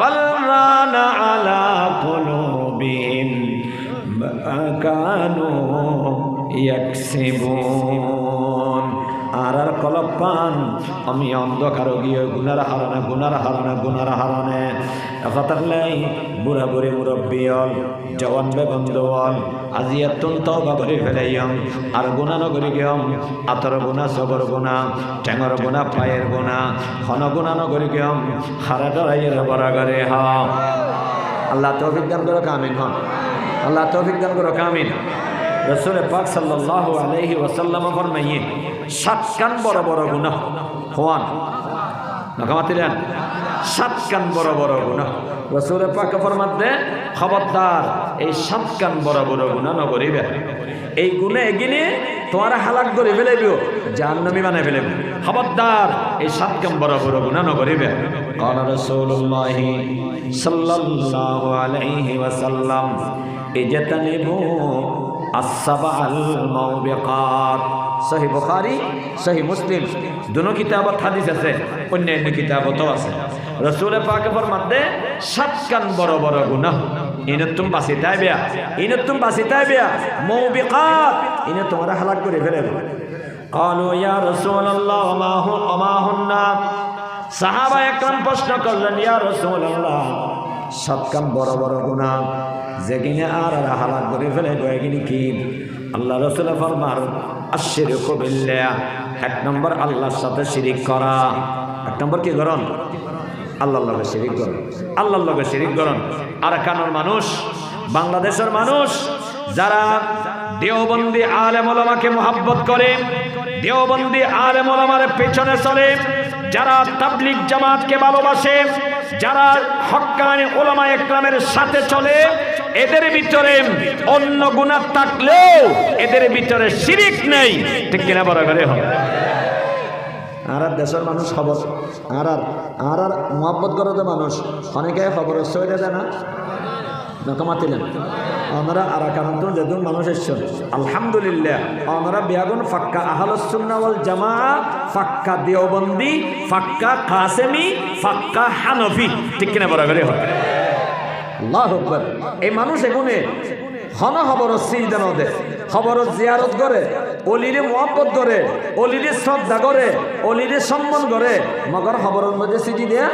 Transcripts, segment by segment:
بل ران على قلوبهم ما كانوا يكسبون আর আর কলব পান। আমি অন্ধকার গিয়ে গুনার হারানে গুনার হারানে গুনার হারানে। একাতাকলাই বুড়া বুড়ি মুরব্বিয়ল জওয়ান বেবন্ধুয়ল আজি অত্যন্ত বাবরি ফেলাইয়ম। আর গুণা নগরী গিয়ম, আতর গুণা সবর গুণা ঠেঙর গুণা পায়ের গুণা হন গুণা নগরী গিয়ম, হারা ডরাইয়ের বরাগরে হ। আল্লাহ তৌফিক দান করো কামিন হন। আল্লাহ তৌফিক দান করো কামিন রসুল পাক সাল্লাহ আলহি ওসাল্লাম ফরমাইয়ে সাত কান বড় বড় গুণা হওয়ান নখামাতিলেন সাত কান বড় বড় গুণা রসুল পাক ফরমাতে খবরদার এই সাত কান বড় বড় গুণা নগরিবে এই গুণে এগিনে তোমার হালাক করে ফেলেবিও জাহান্নামি বানাই ফেলেব খবরদার এই সাত কান বড় বড় গুণা নগরিবে قال رسول الله صلى الله عليه وسلم اجتنبوا السبع الموبقات সহি বুখারী সহি মুসলিম দুনো কিতাবত হাদিস আছে অন্যান্য কিতাবতও আছে রসুল পাকে ফরমাতে সাত কান বড় বড় গুনাহ ইনে তুম বাসিতাই বেয়া ইনে তুম বাসিতাই বেয়া মৌবিকাত ইনে তোমরা হালাক করে ফেলে قالوا يا رسول الله وما هن وما هن সাহাবা একরাম প্রশ্ন করলেন ইয়া রাসূলুল্লাহ সাত কান বড় বড় গুনাহ যেগিনে আর আর হালাক করে ফেলে গয়গিনি কি আল্লাহ রসুল ফরমার আশির কবিল্লা এক নম্বর আল্লাহর সাথে শিরিক করা। এক নম্বর কি করন আল্লাহর লগে শিরিক করন আল্লাহর লগে শিরিক আর কানোর মানুষ, বাংলাদেশের মানুষ, যারা দেওবন্দি আলেম ওলামাকে মোহাব্বত করে, দেওবন্দি আলেম ওলামার পেছনে চলে যারা তাবলিক জামাতকে ভালোবাসে যারা হকানি ওলামা একরামের সাথে চলে, এদের ভিতরে অন্য গুণা থাকলেও এদের ভিতরে শিরিক নেই। ঠিক কিনা বড় করে হবে আর আর দেশের মানুষ খবর। আর আর আর আর মহব্বত করে তো মানুষ। অনেকে খবর সইলে দেয় না। যেদিন মানুষ এসছেন আলহামদুলিল্লাহ। আমরা বিয়াগুন ফাক্কা আহলুসুন্নাওয়াল জামা ফাক্কা দেওবন্দি ফাক্কা কাসেমি ফাক্কা হানফি। ঠিক কিনা বরাবরই আল্লাহ আকবার। এই মানুষ এগুনে হন খবর সিজন দে খবর জিয়ারত করে অলিরে মহব্বত করে অলিরে শ্রদ্ধা করে অলিরে সম্মান করে মগর খবরের মধ্যে সিটি দেয়া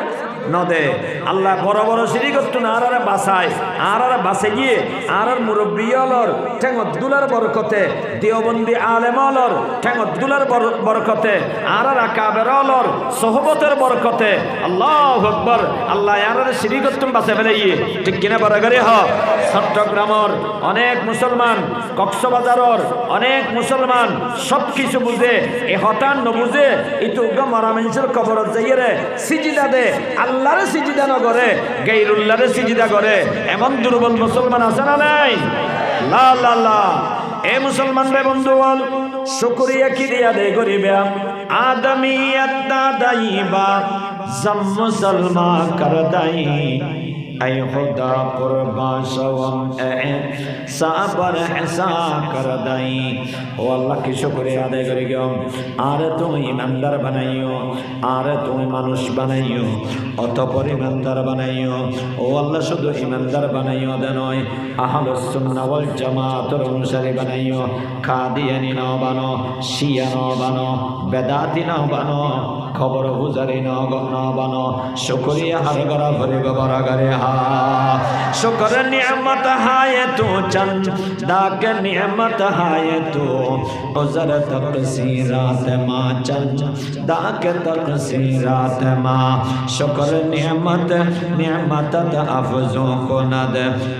নদে। আল্লাহ বড় বড় সিঁড়ি করতো না আর আর বাসায় আর আর বাসে গিয়ে আর আর মুরব্বী অলর, ঠেঙত দুলার বরকতে, দেওবন্দি আলেম অলর, ঠেঙত দুলার বরকতে আর আর আকাবের অলর, সহবতের বরকতে। আল্লাহ আকবর। আল্লাহ আর আর সিঁড়ি করতুম বাসে ফেলে গিয়ে, ঠিক কিনা বড় করে হ। চট্টগ্রামর অনেক মুসলমান, কক্সবাজারর অনেক মুসলমান সব কিছু বুঝে, এ হতান নবুঝে ইতু মারা মানুষের কবরত যাইয়ে রে, সিজিদা দে আল্লাহরে সিজিদা না করে, গেইরুল্লাহরে সিজিদা করে, এমন দুর্বল মুসলমান আছে না নাই? লা লা লা। এ মুসলমান রে বন্ধু বল শুকরিয়া কি দিয়া দে করিবে আদমিয়ত দাদাইবা জম মুসলমান কর দাই اے خدا قربا شوم اے صبر حسا کر دائیں او اللہ کی شکر ادا کرے گا আর তুমি ইমানদার বানাইও আর তুমি মানুষ বানাইও অতপর ইমানদার বানাইও ও আল্লাহ শুধু ইমানদার বানাইও দে নয় আহল সুন্নাবল জামাতর অনুসারে বানাইও খাদিয়ানি ন বানো শিয়া ন বানো বেদাতি ন বানো খবর বুজারি ন ন বানো। শুকরিয়া হার গরা ভরে গবরা গরে হা। শুকর নিয়ামত হায় তু চন্দ দাক নিয়ামত হায় তু। উজর তকসিরাত মা চন্দ দাক তকসিরাত মা। শুকর নিয়ামত নিয়ামত আফজো কুনদ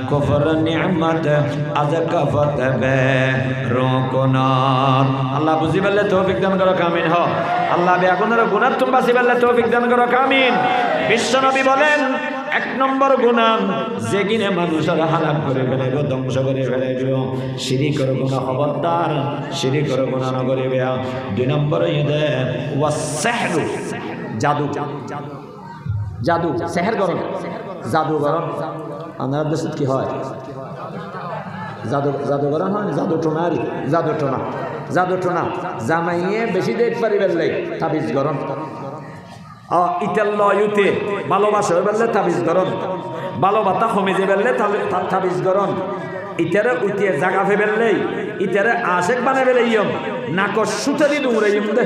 কুফর নিয়ামত আজ কফত বে রো রোকনাত আল্লাহ বুঝি বললে তৌফিক দান করো, কামিন হ আল্লাহ বেগুনের গুনাহ তুমি বাসি বললে তৌফিক দান করো কামিন বিশ্বনবী বলেন, এক নম্বর গুণাম যে কিনে মানুষের হালাক করে ফেলে ধ্বংস করে ফেলে সিঁড়ি করে গুণা খবরদার সিঁড়ি করে গুণা নগরিবে দুই নম্বর ইদে ওয়াসেহরু জাদু। জাদু, সেহের গরম। জাদু গরম। আমাদের দেশে কি হয়? জাদু জাদুগরণ হয় জাদু টোনারি, জাদু টোনা। জাদু টোনা জামাইয়ে বেশি দেখ পারিবেন লাই তাবিজ গরম। ইতেল ইউতে ভালোবাসা বেললে তাবিজ গরম। ভালোবাতা কমে যে বেললে তাবিজ গরম। ইতারে উঠিয়ে জাগা ফে বেললেই ইতারে আশেক বানে বেলে ইয়ম। নাকর সুতারি দুমরে ইয়ম দে।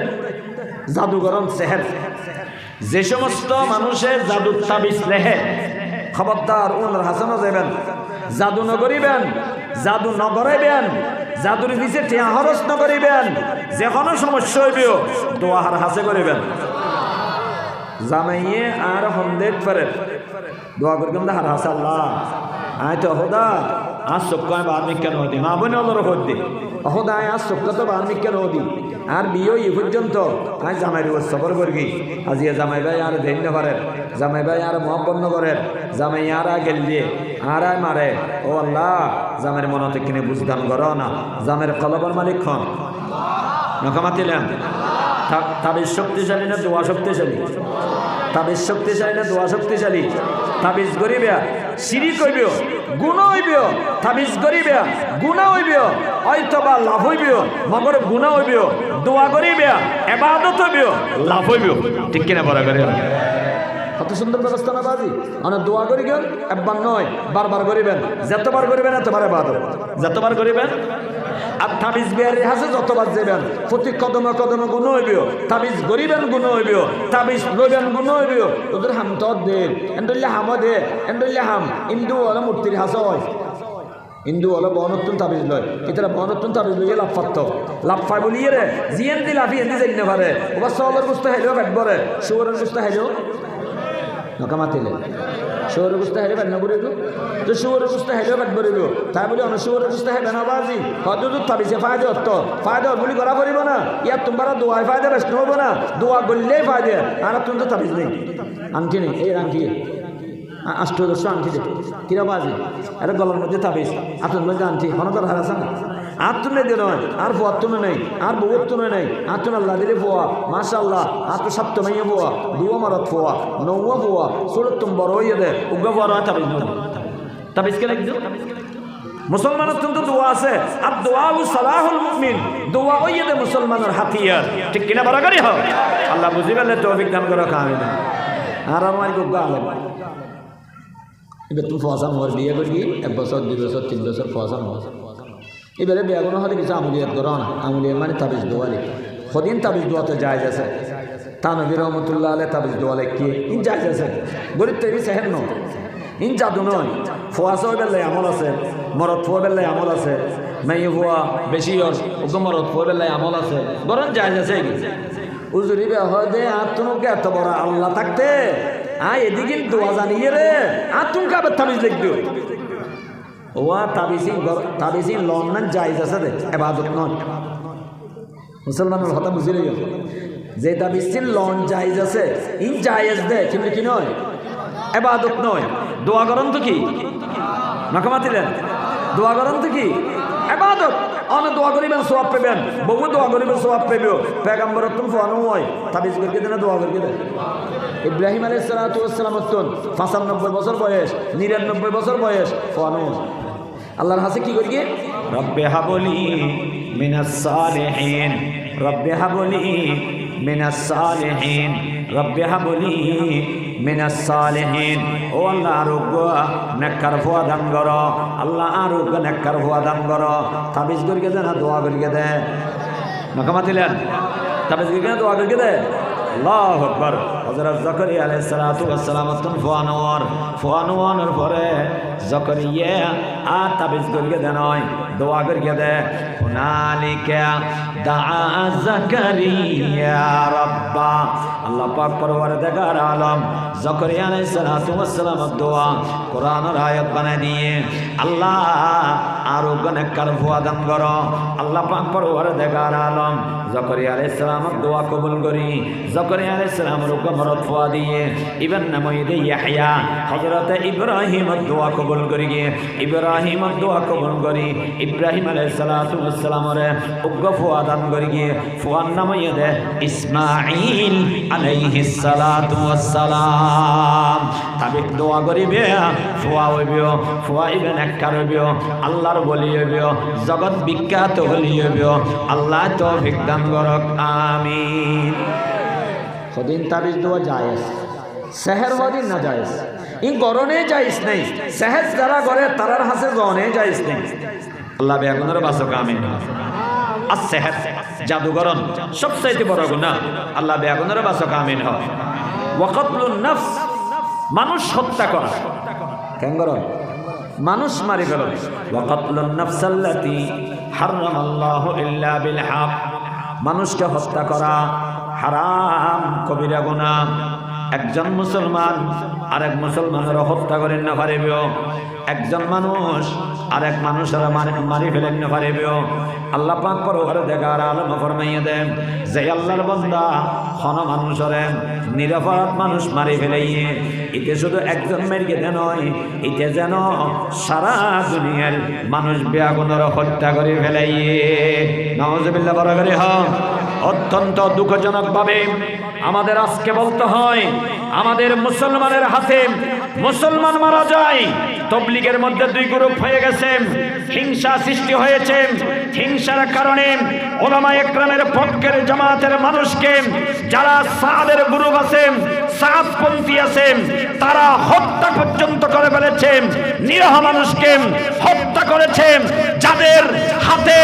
জাদুগরম সেহের। যে সমস্ত মানুষের জাদু তাবিজ লেহে খবরদার উনার হাসানো যাবেন জাদু নগরিবেন, জাদু নগরাইবেন জাদুর পিছিয়ে টিয়া না করিবেন যে কোনো সমস্যা হইবেও দোয়াহার হাসে করিবেন। জামাইয়ে আর হন্দেক পারে দোয়া করতাম হার হাসাল্লাহ আয় তো হদা। আজ চক্ক আমি বার মিক্কা নদী মা বোনে অলর হদ্দি অহদা আয় আজ চক্ক তো বার মিক্কা নদী আর বিয়ে ই পর্যন্ত। আজ জামাই রুজ সফর করি আজিয়া জামাই ভাই আর ধন্য করেন জামাই ভাই আর মহব্বন্ন করেন জামাই আর গেল দিয়ে আর মারে। ও আল্লাহ, জামের মনতে কিনে বুঝদান করো না। জামের কলবর মালিক খন নকামাতিলেন তাবিজ শক্তিশালী না দোয়া শক্তিশালী? তাবিজ শক্তিশালী না দোয়া শক্তিশালী? তাবিজ গরিবে সিঁড়ি কইব গুণ হইব তাবিজ গরিবে গুণা হইব হয়তো বা লাভ হইব মগর গুণা হইব দোয়া গরিবে এবাদত হইব লাভ হইব ঠিক কিনা বড় করে কত সুন্দর ব্যবস্থা না বাজি? অনেক দোয়া করি গেল একবার নয়, বারবার করিবেন যতবার করিবেন এতবার এবাদত। যতবার করিবেন আর তাবিজ বিহারি হাসে যতবার যাবেন প্রতি কদমে কদমে গুণ হইব তাবিজ গরিবেন গুণ হইব তাবিজ লইবেন গুণ হইব ওদের হাম তো দে এন্ডল্লে হাম দে এন্ডল্লে হাম। ইন্দু ওলা মূর্তির হাস হয় হিন্দু হলো বনত্তুন তাবিজ লয়। এটা বনত্তুন তাবিজ লইয়ে লাভ পাত্ত। লাভ পাই বলিয়ে রে, জিয়েন দি লাফি এনে যাই পারে। ওবার সলের বুঝতে হাইলেও কাটবরে শুয়ারের বুঝতে হাইলেও নকামাতিলে। শুয়ারের বুঝতে হাইলে কাট নবরে তো শুয়ারের বুঝতে হাইলেও কাটবরে তাই বলি অনেক শুয়ারের বুঝতে হাইবে না বাজি হয়তো তো তাবিজে ফায়দা অর্থ ফায়দা বলি করা পড়িব না। ইয়ার তোমরা দোয়ায় ফায়দা বেশ নহব না। দোয়া করলেই ফায়দা। আর তুমি তো তাবিজ নেই। আংটি নেই। এই আংটি। আষ্টদশ দে। কিরা বাজি আরে গলার মধ্যে তাবিজ। আপনার মধ্যে আনছি হনকর হারাছে না? দিয়ে নয়, আর ফোয়ার তুলে নেই, আর বউর তুলে নেই। তুলে আল্লাহ দিলে ফোয়া আর তো সপ্তমাইয়ে ফোয়া দুয়া মারত ফোয়া নৌয়া ফোয়া ষোলো তুম বড় হইয়ে দে উগ্র বড় মুসলমানের কিন্তু দোয়া আছে, আর দোয়া ও সালাহুল মুমিন, দোয়া ওই দে মুসলমানের হাতিয়ার। ঠিক কিনা বরাবরই হোক আল্লাহ বুঝি পেলে তো অভিজ্ঞান করে খাওয়াবে না। আর আমার গুগ্গ আলেম এবার তুমি ফসাম হওয়ার বিয়ে করবি, এক বছর, দুই বছর, তিন বছর ফসাম হওয়ার এবারে বিয়ে কোনো হলে কিছু আমুলিয়াত করো না। আমুলিয়াত মানে তাবিজ দোয়ালে সদিন তাবিজ দোয়াতে যায় আছে? তা নবী রহমতুল্লাহ আলে তাবিজ দোয়ালে কি ইন যায় আছে? গরিব তৈরি সেহেন ন ইন জাদু নয়। ফোয়াশো বেলায় আমল আছে। মরদ ফোয়া বেলায় আমল আছে। মেয়ে ফোয়া, বেশি মরদ ফোয়া বেলায় আমল আছে। বরং যায় আছে উজুরি বে হয় দে আর তোমাকে এত বড় আল্লাহ থাকতে। আ এদিকে দোয়া জানিয়ে রে। তুমি কাবে তাবিজ লিখবে। ওয়া তাবিসিং তাবিসিং লন না জায়জ আছে এবাদত নয়। মুসলমানের কথা বুঝি লাগে যে তাবিসিন লন জায়জ আছে ইন জায়েজ দে, কিন্তু কি নয়? এবাদত নয়। দোয়া করেন তো কি? নকমাতিলেন দোয়া করেন তো কি? এবাদত। অনেক দোয়া করিবেন সব পেবেন। বহু দোয়া করিবেন সব পেবেও। পেগাম্বর তুমি ফোন হয় তাবিজ করকে দেন দোয়া করকে দেন। ইব্রাহিম আলী সালাতাম পঁচানব্বই বছর বয়স নিরানব্বই বছর বয়স। ফোন আল্লাহর হাসে কি করি রব্বে হাবলি মিনাস সালেহিন। রব্বে হাবলি মিনাস সালেহিন। রব্বে হাবলি মিনাস সালেহিন। ও আল্লাহ আরোগ্য, নেককার ফুয়া দান কর। আল্লাহ আরোগ্য, নেককার ফুয়া দান কর। তাবিজ করিকে দে না, দোয়া করিকে দে। নকামাতিলেন তাবিজ করিকে দোয়া করিকে দে। আল্লাহ আকবর। হজরত জকরিয়া আলাইহিস সালাতু ওয়াস সালাম তুন ফুয়ানোয়ার। ফুয়ানোয়ানোর পরে জকরিয়া আ তাবিজ করিকে দে নয় দোয়া করিকে দে। হুনালিকা দাআ জকরিয়া রাব্বা। আল্লাহ পাক পরওয়ারদিগার আলম জকরিয়া আলাইহিস সালাতু ওয়াস সালাম দোয়া কোরআনের আয়াত বানায় দিয়ে, আল্লাহ আরও গনে কার ফুয়া দান করো। আল্লাহ পাক পরওয়ারদিগার আলম জকরিয়া আলাইহিস সালামের দোয়া কবুল করি। জকরিয়া আলাইহিস সালামের মরদ ফুয়া দিয়ে, ইবেন নামইদে ইয়াহইয়া হযরত ইব্রাহিমের দোয়া কবুল করি ইব্রাহিমের দোয়া কবুল করি। ইব্রাহিম আলাইহিস সালাতু ওয়াস সালামরে উগ্র ফুয়া দান করি গিয়ে ফুয়ার নামইদে ইসমাঈল আলাইহিস সালাতু ওয়াস সালাম। তাবিক দোয়া করিবে, ফুয়া হইব ফুয়া ইবেন এককার হইব আল্লাহর বলি হইব জগৎ বিখ্যাত হলি হইব আল্লাহ তৌফিক দান করক, আমিন। সদিন তাবিজ দেওয়া জায়েজ, সেহের হদিন না জায়েজ? ই গরনে যাইস নেই সেহেজ যারা করে তারার হাসে গনে যাইস নেই। আল্লাহ বেগুনের বাসক আমিন। আর সেহের জাদুগরন সবচাইতে বড় গুণা আল্লাহ বেগুনের বাসক আমিন হয়। ওয়াকতলুন নফস, মানুষ হত্যা করা। কেন গরম মানুষ মারি ফেল। ওয়াকতলুন নফসাল্লাতি হারামাল্লাহু ইল্লা বিল হক। মানুষকে হত্যা করা হারাম কবিরা গুনাহ। একজন মুসলমান আর এক মুসলমানের হত্যা করেন না পারিব একজন মানুষ আর এক মানুষের মারি মারি ফেলেন না পারিব আল্লাহ পাক পরওয়ারে দেখার আলম ফরমাইয়া দেন, যে আল্লাহর বান্দা হন মানুষরে নিরাপরাধ মানুষ মারি ফেলাইয়ে, এতে শুধু একজন মেরকে দেন এতে যেন সারা দুনিয়ার মানুষ বেয়াগুনের হত্যা করে ফেলাইয়ে। নওয়াজবিল্লাহ বড় করে হ অত্যন্ত দুঃখজনকভাবে আমাদের আজকে বলতে হয়, আমাদের মুসলমানের হাতে মুসলমান মারা যায়, তবলিগের মধ্যে দুই গ্রুপ হয়ে গেছে, হিংসা সৃষ্টি হয়েছে, হিংসার কারণে ওলামা একরামের পক্ষের জামাতের মানুষকে যারা সাদের গ্রুপ আছে সাতপন্থী আছে, তারা হত্যা পর্যন্ত করে ফেলেছে নিরহ মানুষকে হত্যা করেছে যাদের হাতে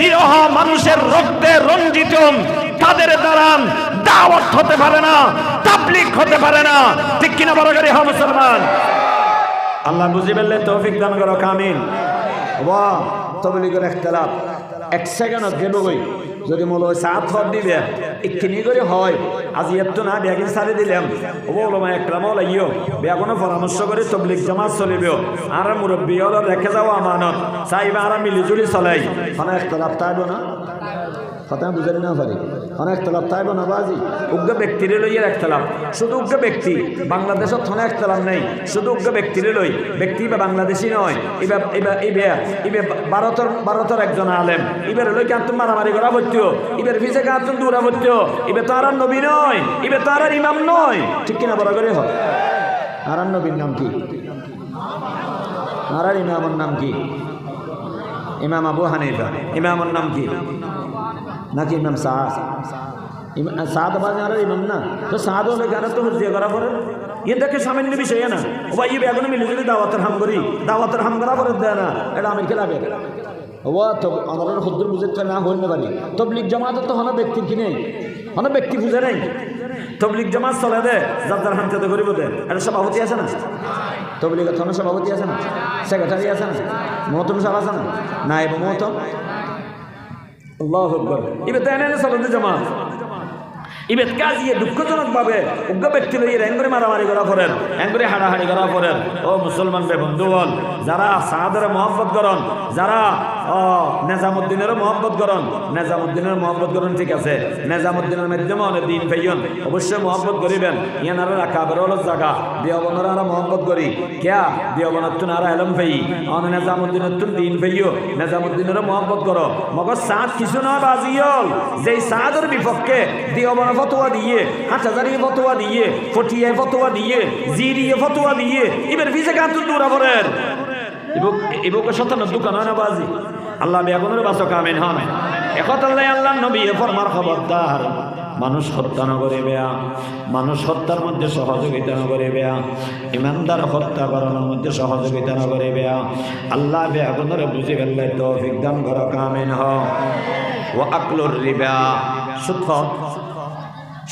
নিরহ মানুষের রক্তে রঞ্জিত তাদের দ্বারা দাওয়াত হতে পারে না তাবলিক হতে পারে না। ঠিক কিনা বড় গাড়ি হ মুসলমান? আল্লাহ বুঝি বললে তৌফিক দান করো কামিল। বাহ তবলিগের একতলাপ এক গেল গই যদি মোল সাত হর দিবে এক্ষিনি করে হয়। আজি এত না বেগিন সারি দিলাম। ও মা মল লাগিও। ব্যাগনো পরামর্শ করে তবলিক জামাত চলিবেও আর মুরব্বী হল, রেখে যাও আমানত। চাইবা আর মিলিজুলি চলাই। মানে একতলাপ তাইব না? কথা বুঝারি না পারি। অনেক তলাপ তাই না বাজি উগ্র ব্যক্তিরে লইয়ের এক তলাপ শুধু উগ্র ব্যক্তি বাংলাদেশত থনে এক তলাপ নেই। শুধু উগ্র ব্যক্তিরে লই। ব্যক্তি বা বাংলাদেশি নয়। এবার এবার এবার এবার ভারতের ভারতের একজন আলেম। এবার লই কান্তন মারামারি করা পড়তো এবার ভিসে কান্তন দূরা পড়তো এবার তো আর নবী নয়। এবার তো আর ইমাম নয়। ঠিক কিনা বড় করে হয়? আর নবীর নাম কি? আর ইমামের নাম কি? ইমাম আবু হানিফা। ইমামের নাম কি? নাকি ইমাম সাদ? সাদ বাজার ইমাম না, তো সাদ হলে কারা তো হুজিয়া করা পরে ইয়ে দেখে সামান্য বিষয় না। ও ভাই ইয়ে বেগুন মিলে যদি দাওয়াতের হাম করি, দাওয়াতের হাম করা পরে দেয় না। এটা আমি খেলাবে। ও তো আমার হদ্দুর বুঝে না হইতে পারি তবলিক জামাত তো হন ব্যক্তির কি নেই? হন ব্যক্তি বুঝে নেই। তবলিক জামাত চলে দে, যার যার হামতে করিব দে। এটা সভাপতি আছে না? তবলিগের থানা সভাপতি আছে না? সেক্রেটারি আছে না? মহতম সাহেব আছে না? নাইব মহতম? আল্লাহ আকবর। ইবে তাই না চলতে জামাত। ইবে কাজিয়ে দুঃখজনকভাবে উগ্র ব্যক্তি লইয়ে এঙ্গরে মারামারি করা করেন এঙ্গরে হাড়াহাড়ি করা করেন ও মুসলমান বে বন্ধুগণ, যারা সাহাদের মহব্বত করেন, যারা ও নেজামুদ্দিনেরও মহব্বত করেন। নেজামুদ্দিনের মহব্বত করেন, ঠিক আছে। নেজামুদ্দিনের মাধ্যমে অনেক দিন পেইন অবশ্যই মহব্বত করিবেন। ইয়ানারা রাখা বেরোল জায়গা দিয়বনরা আরা মহব্বত করি। কেয়া দিয়বনত তুন আরা এলম পেই। অন নেজামুদ্দিনের তুন দিন পেইও নেজামুদ্দিনেরও মহব্বত করো। মগর সাত কিছু না বাজিয়ল। যেই সাদের বিপক্ষে দিয়বন ফতোয়া দিয়ে হাট হাজারি ফতোয়া দিয়ে ফটিয়ে ফতোয়া দিয়ে জিরিয়ে ফতোয়া দিয়ে এবার ভিজে কাতুন দূরা পড়েন। ইবুকে সতান্ন দোকান হয় না, বাজি? আল্লাহ বেগুনের বাস কামেন হন একত আল্লাহ আল্লাহ নবী ফরমার খবরদার। মানুষ হত্যা ন করে বেয়া। মানুষ হত্যার মধ্যে সহযোগিতা ন করে বেয়া। ইমানদার হত্যা করানোর মধ্যে সহযোগিতা ন করে বেয়া। আল্লাহ বেগুনের বুঝে ফেললে তো বিজ্ঞান ঘর কামেন হ ও আকলুর রিবা। সুৎখন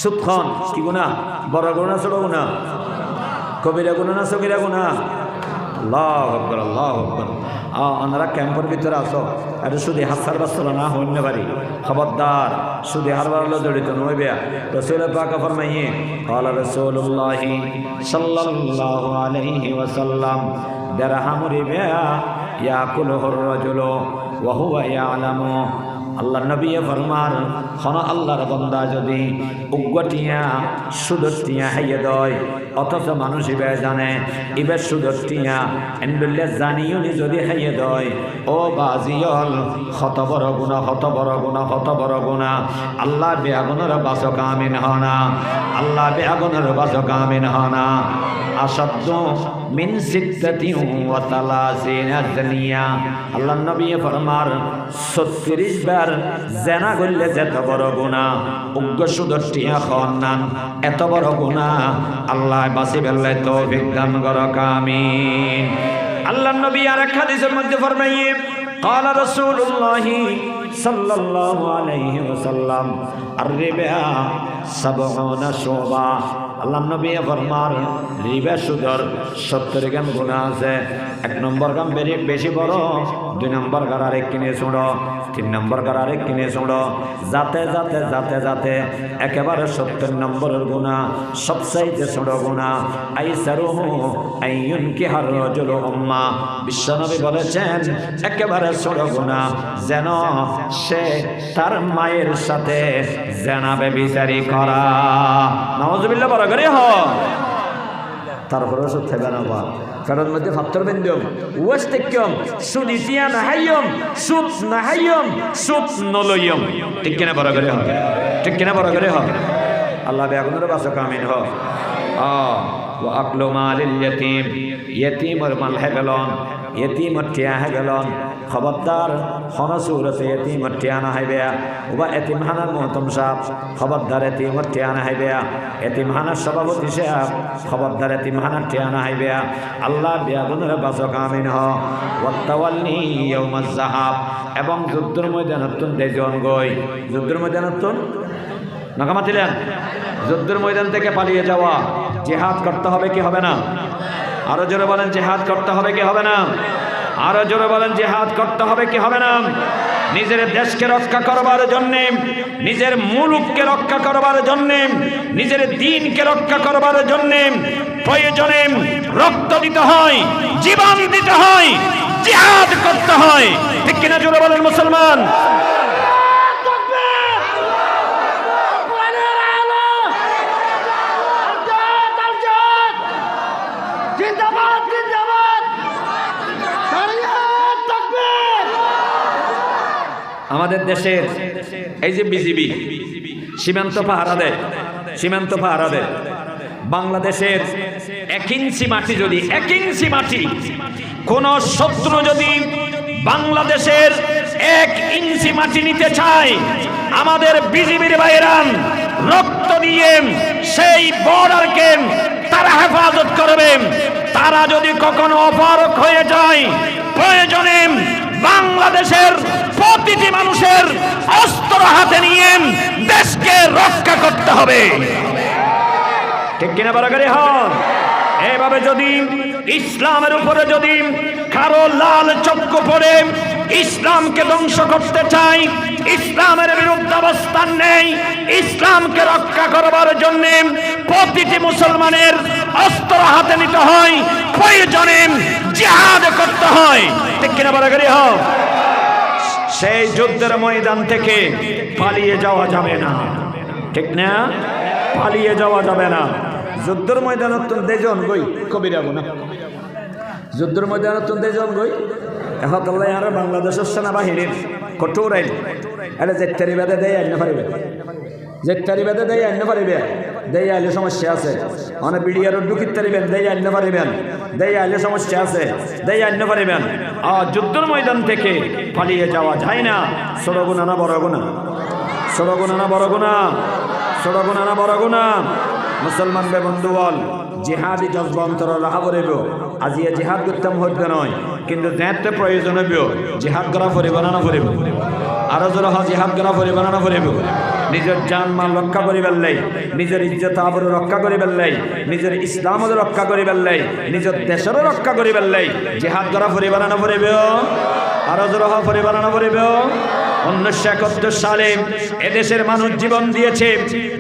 সুৎখন কি গুণা বড় গুণা ছোট গুণা কবিরা গুণা না সবিরা গুণা আল্লাহ আকবর আল্লাহ আকবর ওনারা ক্যাম্পের ভিতরে আসো এটা শুধু হাসার বাস্তব না হইতে পারি খবরদার শুধু হারবার জড়িত নইবে রসুল পাক ফরমাইয়ে قال رسول الله صلى الله عليه وسلم درهم ربا ياكله الرجل وهو يعلم আল্লাহ নবী ফরমার হন আল্লাহর বন্দা যদি উগ্গটিয়া সুদটিয়া হাইয়ে দয় অথচ মানুষ ইবে জানে ইবে সুদটিয়া এন্ডুল্লে জানিও নি যদি হাইয়ে দয়, ও বাজিয়ল, হত বড় গুণা, হত বড় গুণা, হত বড় গুণা। আল্লাহ বেআগুনের বাসক আমিন হনা আল্লাহ বেআগুনের বাসক আমিন হনা আসাদ্দ মিন সিদ্দাতি ওয়া আল্লাহ নবী ফরমার 36 বার জেনা করলে যেত বড় গুনাহ উগ্র সুদর্টিয়া খান্নান, এত বড় গুনাহ আল্লাহ বাসি বেল্লে তৌফিক দান করক আমিন আল্লাহ নবী আর এক হাদিসের মধ্যে ফরমাইয়ে قال رسول الله صلى الله عليه وسلم الربا سبعون شعبة আল্লাহ নবী ফরমার রিবা সুদর, সত্তর গ্রাম গুণা আছে। এক নম্বর গ্রাম বেশি বড়, দুই নম্বর গার কিনে শুনো তিন নম্বর গার কিনে শুনো যাতে যাতে যাতে যাতে একেবারে সত্তর নম্বরের গুণা সবসাইতে ছোট গুণা। আই সারুহু আইয়ুন কি হার রজুল উম্মা। বিশ্বনবী বলেছেন, একেবারে ছোট গুণা, যেন সে তার মায়ের সাথে জেনাবে বিচারি করা। নওয়াজুবিল্লাহ বড় করে হ। তারপরে ওষুধ থাকবে না বা কারণ মধ্যে ফাত্তর বেন্দম ওয়াস তেকম সুদ ইতিয়া নাহাইয়ম সুদ নাহাইয়ম সুদ নলইয়ম ঠিক কিনা বড় করে হ। ঠিক কিনা বড় করে হ। আল্লাহ বেগুনের বাসক আমিন হ। আকলো মালিল ইয়তিম। ইয়তিমর মাল হে গেলন ইয়তিমর টিয়া হে গেলন খবরদার হনসুরতে এতিমর টিয়ানা হাইবে। ওবা এতিমহানার মহতম সাহ খবরদার এতিমর টিয়ানা হাইবে। এতিমহানার সভাপতি সাহেব খবরদার এতিমহানার টিয়ানা হাইবে। আল্লাহ বিয়াগুনের বাসক আমিন হ। ওয়াত্তাওয়াল্লি ইয়াউমাজ জাহাব এবং যুদ্ধের ময়দানতুন দেজন গই। যুদ্ধের ময়দানতুন নাকামাতিলেন যুদ্ধের ময়দান থেকে পালিয়ে যাওয়া। জেহাদ করতে হবে কি হবে না? আরও জোরে বলেন, জেহাদ করতে হবে কি হবে না? আরও জোরে বলেন যে হাত করতে হবে কি হবে না? নিজের দেশকে রক্ষা করবার জন্য, নিজের মুলুককে রক্ষা করবার জন্য, নিজের দিনকে রক্ষা করবার জন্য প্রয়োজনে রক্ত দিতে হয়, জীবন দিতে হয়, জিহাদ করতে হয়। ঠিক কিনা জোরে বলেন মুসলমান? আমাদের দেশের এই যে বিজিবি, সীমান্ত পাহারা দেয়, সীমান্ত পাহারা দেয়। বাংলাদেশের এক ইঞ্চি মাটি যদি, এক ইঞ্চি মাটি, কোন শত্রু যদি বাংলাদেশের এক ইঞ্চি মাটি নিতে চায়, আমাদের বিজিবির বাইরান রক্ত দিয়ে সেই বর্ডারকে তারা হেফাজত করবেন তারা যদি কখনো অপারক হয়ে যায় প্রয়োজনে বাংলাদেশের মানুষের অস্ত্র হাতে নিয়ে দেশকে রক্ষা করতে হবে। ঠিক কিনা বারাগারি হন এইভাবে যদি ইসলামের উপরে যদি কারও লাল চক্ষু পড়ে, ইসলামকে ধ্বংস করতে চাই, ইসলামের বিরুদ্ধে অবস্থান নেই, ইসলামকে রক্ষা করবার জন্য প্রতিটি মুসলমানের অস্ত্র হাতে নিতে হয়, প্রয়োজনে জিহাদ করতে হয়। ঠিক কিনা বারাগারি হন সেই যুদ্ধের ময়দান থেকে পালিয়ে যাওয়া যাবে না। ঠিক না? পালিয়ে যাওয়া যাবে না। যুদ্ধের ময়দানত দেজন গই, কবিরা না? যুদ্ধের ময়দানত দেজন গই। এখন আল্লাহ আর বাংলাদেশের সেনাবাহিনীর কঠোর আইন। এটা জেটারি বেদে দেয়, আইন পারিবে? জেটারি বেদে দেয়, আইন পারিবে? দেয় আইলে সমস্যা আছে। মানে বিডিআর ডুকিত পারিবেন দেয় আইন পারিবেন। দেয় আইলে সমস্যা আছে দেয় আইন পারিবেন। আর যুদ্ধের ময়দান থেকে পালিয়ে যাওয়া যায় না। ছোট গুণা না বড় গুণা। ছোট গুণা না বড় গুণা। ছোট গুণা না বড় গুণা। মুসলমান বে বন্ধু বল জেহাদি জজবা অন্তর রাহা করিব। আজি এ জেহাদ করতাম হইতে নয়, কিন্তু যেতে প্রয়োজন হইব, জেহাদ করা ফুরিব না না ফুরিব আরও জোর জেহাদ করা ফুরিব না না ফুরিব নিজের জান মাল রক্ষা করি লাই, নিজের ইজ্জত আবর রক্ষা করি লাই, নিজের ইসলাম রক্ষা করিবার লাই, নিজের দেশেরও রক্ষা করি লাই। জেহাদ করা পরিবার না পরিব আরও জোরহ পরিবার না পরিব উনিশশো একাত্তর সালে এদেশের মানুষ জীবন দিয়েছে,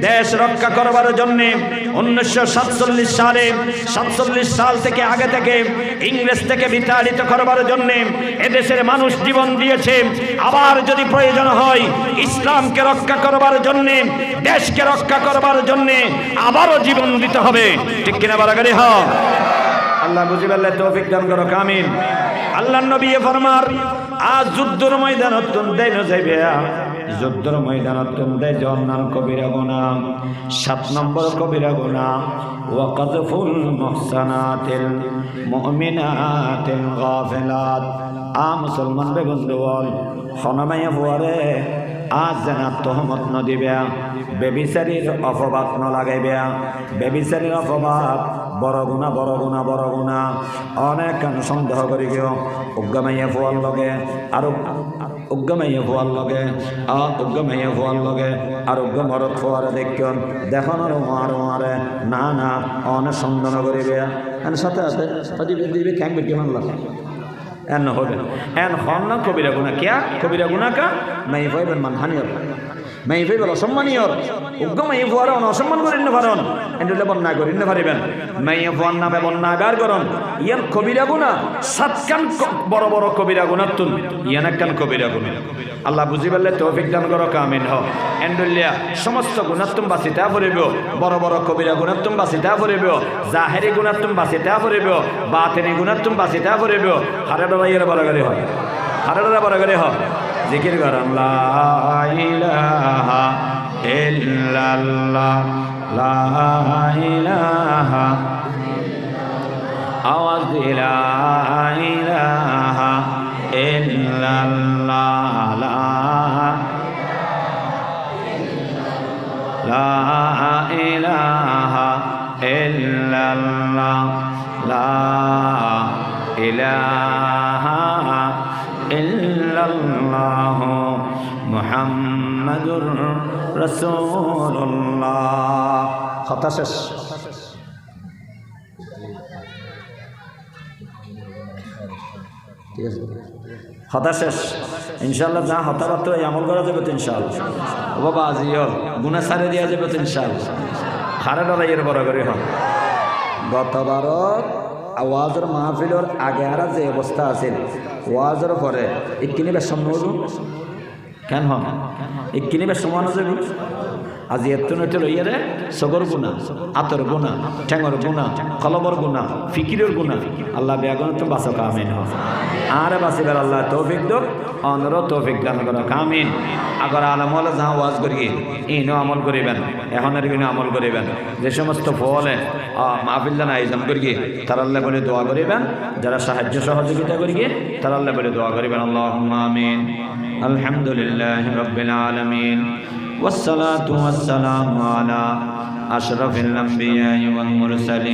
দেশ রক্ষা করবার জন্য উনিশশো সাতচল্লিশ সালে, সাতচল্লিশ সাল থেকে আগে থেকে ইংরেজ থেকে বিতাড়িত করবার জন্য এদেশের মানুষ জীবন দিয়েছে। আবার যদি প্রয়োজন হয়, ইসলামকে রক্ষা করবার জন্য, দেশকে রক্ষা করবার জন্য আবারও জীবন দিতে হবে। ঠিক কিনা বারাগারি হ আল্লাহ বুঝিবাল্লাহ তৌফিক দান করো কামিন আল্লাহ নবী ফরমার আজ যুদ্ধর ময়দান অত্যন্ত দেন যাইবে। যুদ্ধর ময়দানত তুমদে জন্নান কবিরা গুনা সাত নম্বর কবিরা গুনা ওয়াকাদফুল মুহসানাতিল মুমিনাতিল গাফিলাত। আ মুসলমান বে বন্ধুগণ হনমাইয়া ফুয়ারে আজ যেন তহমত নদিবে বেবিচারির অপবাদ নলাগাইবে বেবিচারির অপবাদ বড় গুণা, বড় অনেক সন্দেহ করি গিয়ে। উগ্গমাইয়া ফুয়ার লগে আৰু উগ্গমাইয়া ফুয়ার লগে, আ উগ্গমাইয়া ফুয়ার লগে, আর মরত ফুয়ারে দেখিয়ন দেখন আর মার মারে না না, অনেক সন্দেহ করিবে এন সাথে সাথে দিবে খ্যাং বেটি মানলাম এন হবে। এন হন না, কবিরা গুণা কিয়া কবিরা গুণা কা? মাই ভাইবেন মান হানিয়র মাই ভাইবেন অসম্মানীয়র উগ্গ মাই ফুয়ার অসম্মান করেন না পারন এন্ডুলে বন্যা করেন না পারিবেন মাই ফুয়ার নামে বন্যা বার করন। ইয়ান কবিরা গুণা, সাতকান বড় বড় কবিরা গুণা তুন ইয়ান একখান কবিরা গুণা। আল্লাহ বুঝি পারলে তৌফিক দান করো কামিন হ এন্ডুলিয়া সমস্ত গুণাত্তম বাঁচিতা ফুরিব। বড় বড় কবিরা গুণাত্তম বাঁচিতা ফুরিব। জাহেরি গুণাত্তম বাঁচিতা ফুরিব। বাতেনি গুণাত্তম বাঁচিতা ফুরিব। হারে ডরাইয়ের বরাগারি হয়। হারে ডরা বরাগারি হয়। জিকির করাম লা ইলাহা ইল্লাল্লাহ লা ইলাহা। আওয়াজ দিলা ইলাহা ইল্লাল্লাহ লা ইলাহা ইল্লাল্লাহ লা ইলাহা ইল্লাল্লাহ মুহাম্মাদুর রাসূলুল্লাহ। কথা শেষ। ঠিক আছে। হতা শেষ। ইনশাল্লাহ যা হতাবার্ত এই আমল করা যাবে তো ইনশাল্লাহ ও বাবা আজিও গুণা সারে দেওয়া যাবে তো ইনশাল্লাহ হারে ডরাইয়ের বড় করে হন গতবারত আওয়াজের মাহফিলর আগে আর যে অবস্থা আছে ওয়াজর পরে ইকিনি বেশম নজু কেন হন? ইকিনি বেশম যাবে আজি এত নইতে লইয়ারে সগর গুণা, আতর গুণা, ঠেঙর গুণা, কলবর গুণা, ফিকিরের গুণা, আল্লাহ বেগুন তো বাঁচো কামিন হ আর বাঁচিবার আল্লাহ তৌফিক দোক অনর তৌফিক দান করো কামিন আগর আলমলে যাহা ওয়াজ করি ইনো আমল করিবেন এখনের কিনো আমল করিবেন। যে সমস্ত ফলে মাহফিল্লান আয়োজন করি তার আল্লাহ বলে দোয়া করিবেন। যারা সাহায্য সহযোগিতা করি তার আল্লাহ বলে দোয়া করিবেন আল্লাহ আমিন। الحمد لله رب العالمين. والصلاة والسلام على أشرف الأنبياء والمرسلين.